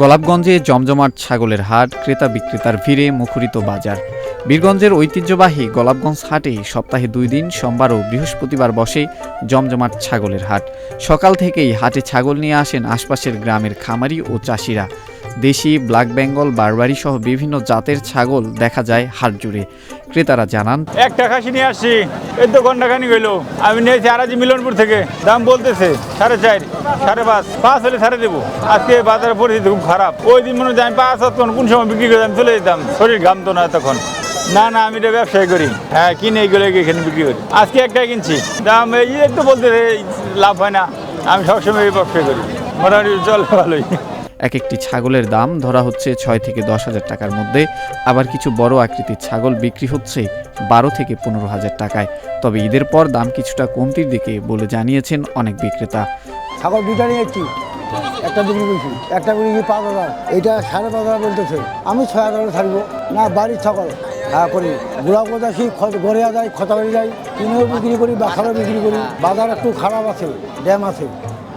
গোলাপগঞ্জে জমজমাট ছাগলের হাট, ক্রেতা বিক্রেতার ভিড়ে মুখরিত বাজার। বীরগঞ্জের ঐতিহ্যবাহী গোলাপগঞ্জ হাটে সপ্তাহে দুই দিন, সোমবার ও বৃহস্পতিবার বসে জমজমাট ছাগলের হাট। সকাল থেকেই হাটে ছাগল নিয়ে আসেন আশপাশের গ্রামের খামারি ও চাষিরা। দেশি, ব্ল্যাক বেঙ্গল, বারবারি সহ বিভিন্ন জাতের ছাগল দেখা যায় হাট জুড়ে। ক্রেতারা জানান, একটা খাসি নিয়ে আসছি, এই তো ঘন্টাখানি গেলো আমি নিয়েছি আরাজি মিলনপুর থেকে। দাম বলতেছে সাড়ে চার, সাড়ে পাঁচ। পাঁচ হলে সাড়ে দেবো। আজকে বাজারের পরিস্থিতি খুব খারাপ। ওই দিন মনে হয় আমি পাঁচ তখন কোন সময় বিক্রি করে চলে যেতাম। শরীর ঘামতো না তখন। না না, আমি এটা ব্যবসায় করি। হ্যাঁ কিনে এগুলো এখানে বিক্রি করি। আজকে একটাই কিনছি। দাম এই একটু বলতে লাভ হয় না। আমি সবসময় ব্যবসায় করি। মোটামুটি চলে ভালোই। এক একটি ছাগলের দাম ধরা হচ্ছে ছয় থেকে দশ হাজার টাকার মধ্যে। আবার কিছু বড় আকৃতির ছাগল বিক্রি হচ্ছে বারো থেকে পনেরো হাজার টাকায়। তবে ঈদের পর দাম কিছুটা কমতির দিকে বলে জানিয়েছেন অনেক বিক্রেতা। ছাগল দুইটা নিয়েছি একটা বিক্রি করছি, একটা বিক্রি পাঁচ হাজার। এইটা সাড়ে পাঁচ হাজার বলতেছে। আমি ছয় হাজারে থাকব না, বাড়ির ছাগল। হ্যাঁ করি। গোড়া কোদাসি গড়িয়া যায় খতাবাড়ি যাই কিনেও বিক্রি করি বাখারও বিক্রি করি। বাজার একটু খারাপ আছে, ড্যাম আছে।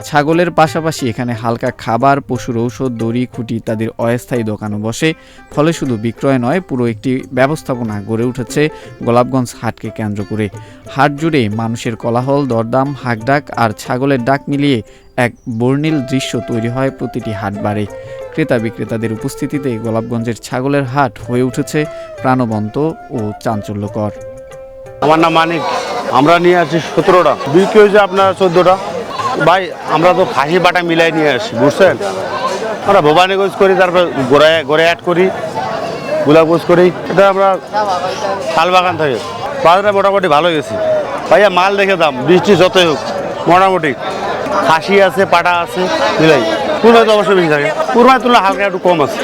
ছাগলের পাশাপাশি এখানে হালকা খাবার, পশুর ঔষধ, দড়ি, খুঁটি ইত্যাদির অস্থায়ী দোকানও বসে। ফলে শুধু বিক্রয় নয়, পুরো একটি ব্যবস্থাপনা গড়ে উঠেছে গোলাপগঞ্জ হাটকে কেন্দ্র করে। হাট জুড়ে মানুষের কলাহল, দরদাম, হাঁকডাক আর ছাগলের ডাক মিলিয়ে এক বর্ণিল দৃশ্য তৈরি হয় প্রতিটি হাট বারে। ক্রেতা বিক্রেতাদের উপস্থিতিতে গোলাপগঞ্জের ছাগলের হাট হয়ে উঠেছে প্রাণবন্ত ও চাঞ্চল্যকর। আমার নাম মানিক। আমরা নিয়ে আছি সতেরোটা। বিক্রি হয়েছে আপনার চোদ্দোটা। ভাই, আমরা তো খাসি বাটা মিলাই নিয়ে আসি, বুঝছেন? আমরা ভবানীগঞ্জ করি, তারপর গোড়ায় গোড়ায় অ্যাড করি, গোলাপগঞ্জ করি, এটা আমরা শালবাগান থেকে। বাজারে মোটামুটি ভালো গেছি। ভাইয়া, মাল দেখে দাম, বৃষ্টি যতই হোক, মোটামুটি। খাসি আছে, পাটা আছে, মিলাই। পুরো তো অবশ্যই বেশি থাকে পুরমায় তুলনায় হালকা একটু কম আছে।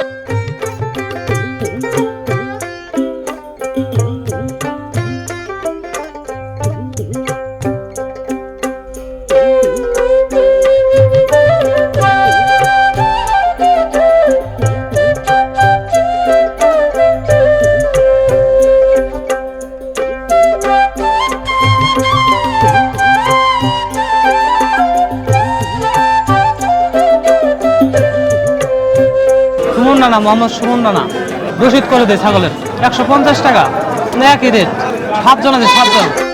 সুমন রানা মোহাম্মদ সুমন রানা রসিদ করে দেয় ছাগলের। একশো পঞ্চাশ টাকা। না একই রেট সাতজন আছে, সাতজন।